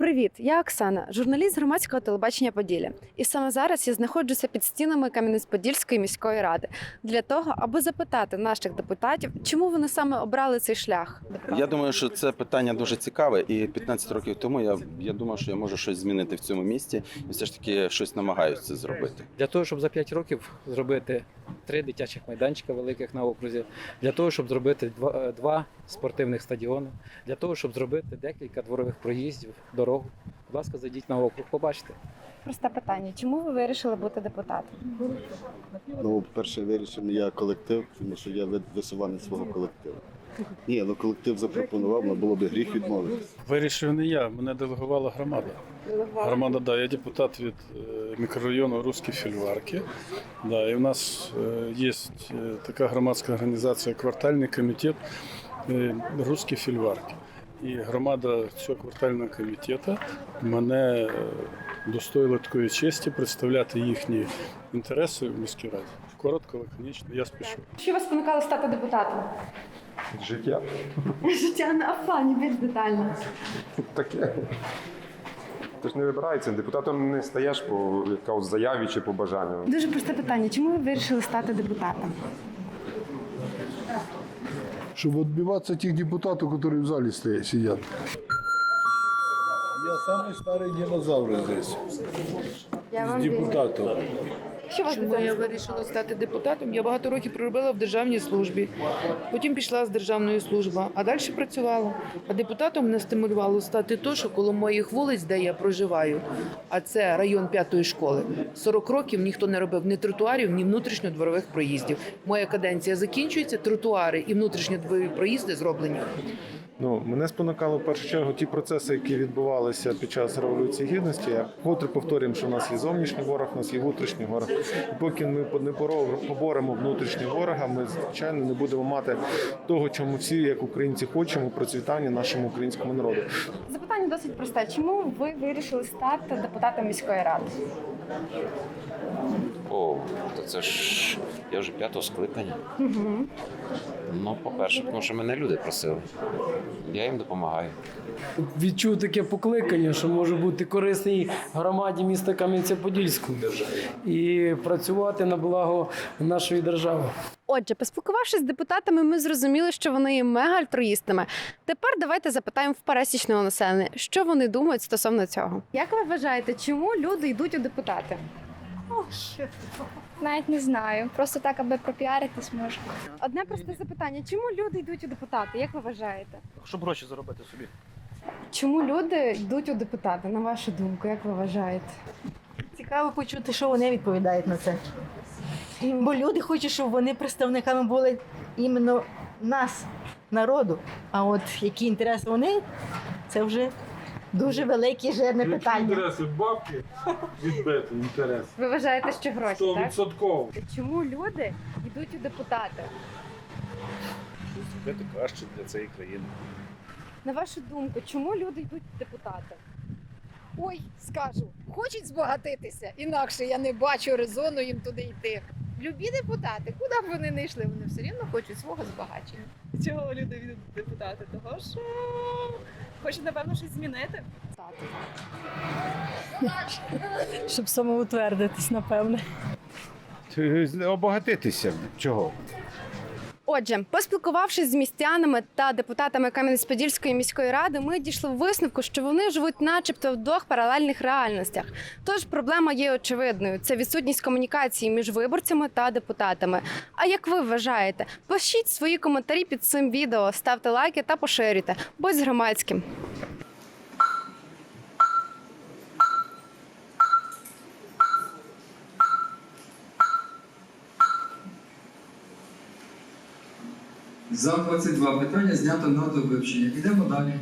Привіт, я Оксана, журналіст громадського телебачення Поділля. І саме зараз я знаходжуся під стінами Кам'янець-Подільської міської ради для того, аби запитати наших депутатів, чому вони саме обрали цей шлях. Я думаю, що це питання дуже цікаве, і 15 років тому я, я думав, що я можу щось змінити в цьому місті, і все ж таки щось намагаюся зробити. Для того, щоб за 5 років зробити три дитячих майданчика великих на окрузі, для того, щоб зробити два, два спортивних стадіони, для того, щоб зробити декілька дворових проїздів, дорогу. Будь ласка, зайдіть на округ, побачите. Просте питання: чому ви вирішили бути депутатом? Ну, перше вирішив я колектив, тому що я висуванець свого колективу. Ні, ну колектив запропонував, але було б гріх відмовитися. Вирішив не я, мене делегувала громада. Громада, да, я депутат від е, мікрорайону Руські Фільварки. Да, і в нас е, є е, така громадська організація Квартальний комітет Руські Фільварки. І громада цього квартального комітету мене е, достоїла такої честі представляти їхні інтереси в міській раді. Коротко, лаконічно, я спішу. Що вас спонукало стати депутатом? Життя Життя на плані більш детально. таке. Ти ж не вибирається. Депутатом не стаєш по якомусь заяві чи по бажанню. Дуже просте питання: чому ви вирішили стати депутатом? чтобы отбиваться от тех депутатов, которые в зале стоят, сидят. Я самый старый динозавр здесь, Я из депутатов. Що вас Чому я вирішила стати депутатом? Я багато років проробила в державній службі. Потім пішла з державної служби, а далі працювала. А депутатом мене стимулювало стати то, що коло моїх вулиць, де я проживаю, а це район п'ятої школи. 40 років ніхто не робив ні тротуарів, ні внутрішньодворових проїздів. Моя каденція закінчується, тротуари і внутрішньодворові проїзди зроблені. Ну, мене спонукало в першу чергу ті процеси, які відбувалися під час революції гідності. Я Вкотре повторюємо, що в нас є зовнішній ворог, у нас є внутрішній ворог. Поки ми не поборемо внутрішнього ворога, ми звичайно не будемо мати того, чому всі, як українці, хочемо процвітання нашому українському народу. Запитання досить просте. Чому ви вирішили стати депутатом міської ради? О, то це ж я вже п'ятого скликання. Ну, по-перше, тому що мене люди просили. Я їм допомагаю. відчув таке покликання, що може бути корисний громаді міста Кам'янця-Подільського і працювати на благо нашої держави. Отже, поспілкувавшись з депутатами, ми зрозуміли, що вони є мега-альтруїстами. Тепер давайте запитаємо в пересічного населення, що вони думають стосовно цього. Як ви вважаєте, чому люди йдуть у депутати? Навіть не знаю. Просто так, аби пропіаритись може. Одне просте запитання: чому люди йдуть у депутати? Як ви вважаєте? Щоб гроші заробити собі. Чому люди йдуть у депутати? На вашу думку, як ви вважаєте? Цікаво почути, що вони відповідають на це. Бо люди хочуть, щоб вони представниками були іменно нас, народу. А от які інтереси вони, це вже дуже велике жирне питання. Інтереси бабки відбити, інтерес. Ви вважаєте, що гроші, так? відсотково. Чому люди йдуть у депутати? Зробити краще для цієї країни. На вашу думку, чому люди йдуть у депутати? Ой, скажу, хочуть збагатитися, інакше я не бачу резону їм туди йти. Любі депутати, куди б вони не йшли, вони все рівно хочуть свого збагачення. Чого люди від депутати? Того що хочуть, напевно, щось змінити. Щоб самоутвердитись, напевне. Обогатитися чого? Отже, поспілкувавшись з містянами та депутатами Кам'янець-Подільської міської ради, ми дійшли висновку, що вони живуть, начебто, в двох паралельних реальностях. Тож проблема є очевидною: це відсутність комунікації між виборцями та депутатами. А як ви вважаєте? Пишіть свої коментарі під цим відео, ставте лайки та поширюйте. Будь з громадським. За 22 питання знято на довивчення. Ідемо далі.